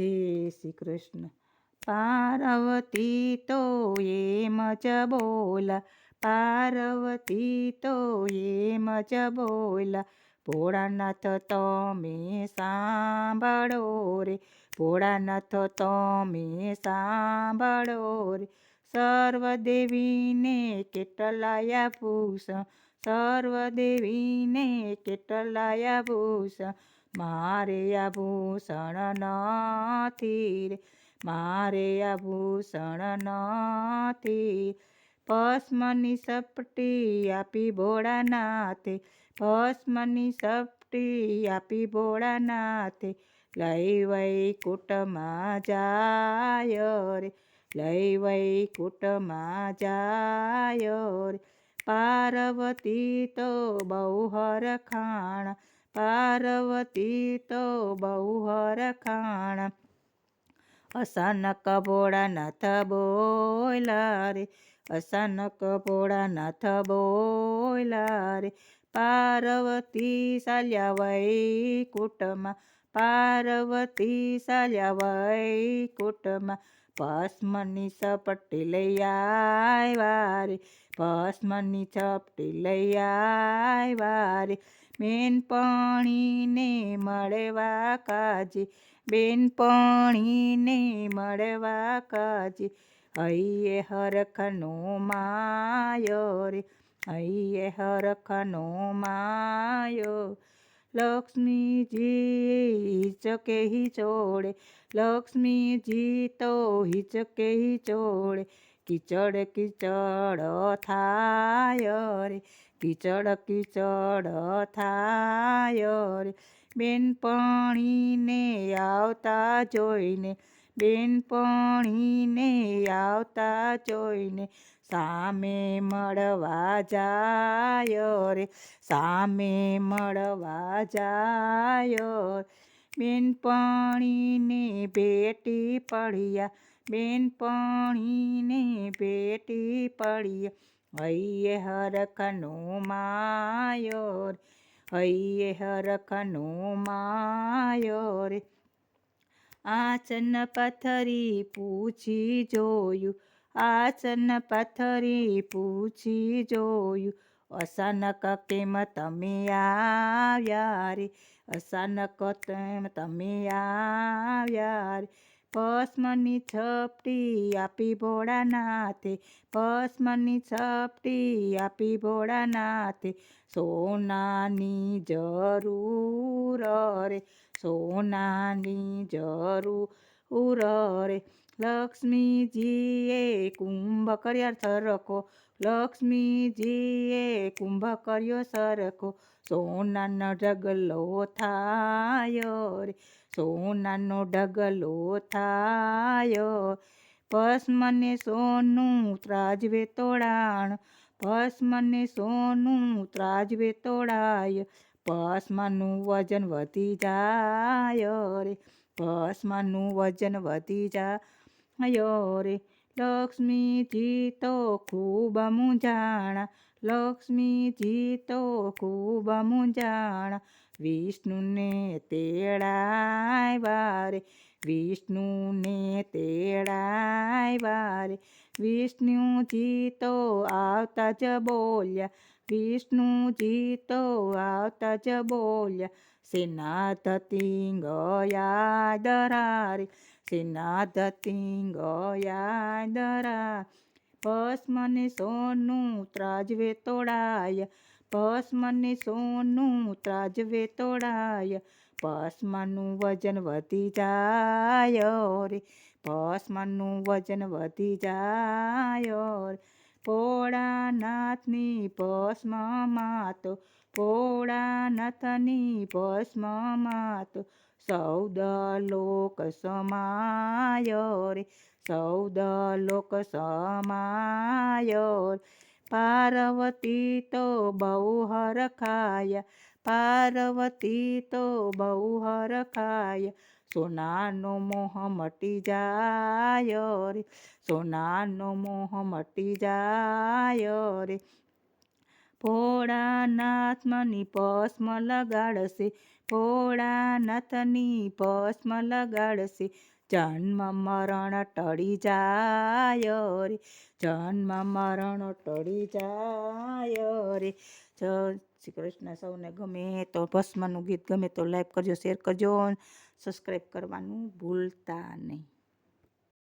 જય શ્રી કૃષ્ણ. પાર્વતી તો એમ જ બોલા, પાર્વતી તો એમ જ બોલા, ભોળાનાથ તમે સાંભળો રે, ભોળાનાથ તમે સાંભળો રે. સર્વદેવીને કેટલાયા ભૂષણ, સર્વદેવીને કેટલાયા ભૂષણ મારે આભૂષણ નથી રે મારે આભૂષણ નથી ભસ્મની સપટી આપી ભોળાનાથે, ભસ્મની સપટી આપી ભોળાનાથે. લઈ વૈકુટમાં જાય રે લઈ વૈકુટમાં જાય રે પાર્વતી તો બહુ હરખાણ પાર્વતી તો બહુ હરખાણ અચાનક ભોળાનાથ બોયલા રે અચાનક ભોળાનાથ બોયલા રે પાર્વતી ચાલ્યા વૈકુટમાં પાર્વતી ચાલ્યા વૈકુટમાં ભસ્મની સપટી લઈ આવ્યા રે, ભસ્મની ચપટી લઈ આવ્યા રે. બેનપણીને મળવા કાજે, બેનપણીને મળવા કાજે. હૈયે હરખનો માયો રે, હૈયે હરખનો માયો લક્ષ્મીજી હિચકે ચોડે લક્ષ્મીજી તો હિચકે ચોડે કિચડ કિચડ થાય રે. કિચડ કિચડ થાય રે. બેનપણીને આવતા જોઈને, બેનપણીને આવતા જોઈને સામે મળવા જાય રે, સામે મળવા જાયો બેનપણીને ભેટી પડ્યા, બેનપણીને ભેટી પડ્યા. હૈયે હરખનો માયો રે, હૈયે હરખનો માયો રે. આચન પથરી પૂછી જોયું આચન પથરી પૂછી જોયું, અચાનક કેમ તમે આવ્યા રે? અચાનક તેમ તમે આવ્યા રે? ભસ્મની છપટી આપી ભોળાનાથે, ભસ્મની છપટી આપી ભોળાનાથે, સોનાની જરૂર રે, સોનાની જરૂર રે લક્ષ્મીજીએ કુંભ કર્યા સરખો. લક્ષ્મીજીએ કુંભ કર્યો સરખો. સોનાનો ઢગલો થાય રે. સોનાનો ઢગલો થાય ભસ્મને સોનું ત્રાજવે તોડાણ. ભસ્મને સોનું ત્રાજવે તોડાય. ભસ્મનું વજન વધી જાય રે. ભસ્મનું વજન વધી જાય રે. લક્ષ્મીજી તો ખૂબ મૂંઝાણા. લક્ષ્મીજી તો ખૂબ મૂંઝાણા. વિષ્ણુને તેડાવ્યા રે. વિષ્ણુને તેડાવ્યા રે. વિષ્ણુજી તો આવતા જ બોલ્યા. વિષ્ણુજી તો આવતા જ બોલ્યા સેનાથ ગયા યાદરા રે સેનાથ તિંગ યાદરા ભસ્મને સોનું ત્રાજવે તોડાય, ભસ્મને સોનું ત્રાજવે તોડાય, ભસ્મનું વજન વધી જાય રે, ભસ્મનું વજન વધી જાય રે. ભોળાનાથની ભસ્મમાં તો, ભોળાનાથની ભસ્મમાં તો, સૌદ લોક સમાય રે, સૌદ લોક સમાય પાર્વતી તો બહુ હરખાયા પાર્વતી તો બહુ હરખાયા સોનાનો મોહ મટી જાય રે, સોનાનો મોહ મટી જાય રે. ભોળાનાથમની પસ્મ લગાડશે, ભોળાનાથની પસ્મ લગાડશે જન્મ મરણ ટળી જાય રે, જન્મ મરણ ટળી જાય રે. શ્રી કૃષ્ણ સૌને ગમે તો ભસ્મનું ગીત ગમે તો લાઈક કરજો, શેર કરજો સબસ્ક્રાઈબ કરવાનું ભૂલતા નહીં.